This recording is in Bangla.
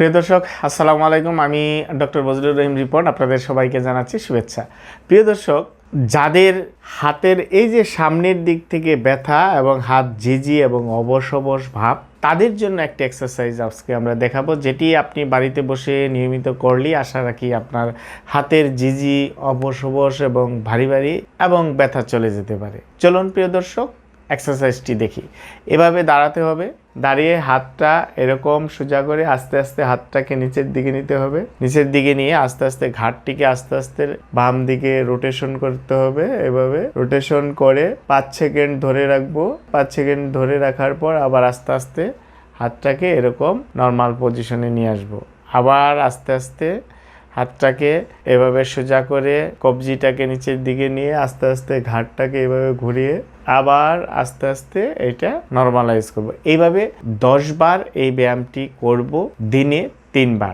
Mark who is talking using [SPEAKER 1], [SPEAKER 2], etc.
[SPEAKER 1] প্রিয় দর্শক, আসসালামু আলাইকুম। আমি ডক্টর বজলুর রহিম রিপোর্ট আপনাদের সবাইকে জানাচ্ছি শুভেচ্ছা। প্রিয় দর্শক, যাদের হাতের এই যে সামনের দিক থেকে ব্যথা এবং হাত ঝিঝি এবং অবশ ভাব, তাদের জন্য একটা এক্সারসাইজ আজকে আমরা দেখাবো, যেটি আপনি বাড়িতে বসে নিয়মিত করলেই আশা রাখি আপনার হাতের জিজি অবশ এবং ভারী ভারী এবং ব্যথা চলে যেতে পারে। চলুন প্রিয় দর্শক এক্সারসাইজটি দেখি। এভাবে দাঁড়াতে হবে দাঁড়িয়ে হাতটা এরকম সোজা করে আস্তে আস্তে হাতটাকে নিচের দিকে নিতে হবে। নিচের দিকে নিয়ে আস্তে আস্তে ঘাটটিকে আস্তে আস্তে বাম দিকে রোটেশন করতে হবে। এভাবে রোটেশন করে পাঁচ সেকেন্ড ধরে রাখব। পাঁচ সেকেন্ড ধরে রাখার পর আবার আস্তে আস্তে হাতটাকে এরকম নর্মাল পজিশনে নিয়ে আসব। আবার আস্তে আস্তে হাতটাকে এভাবে সোজা করে কবজিটাকে নিচের দিকে নিয়ে আস্তে আস্তে ঘাটটাকে এভাবে ঘুরিয়ে আবার আস্তে আস্তে এটা নর্মালাইজ করব। এইভাবে দশবার এই ব্যায়ামটি করব, দিনে তিনবার।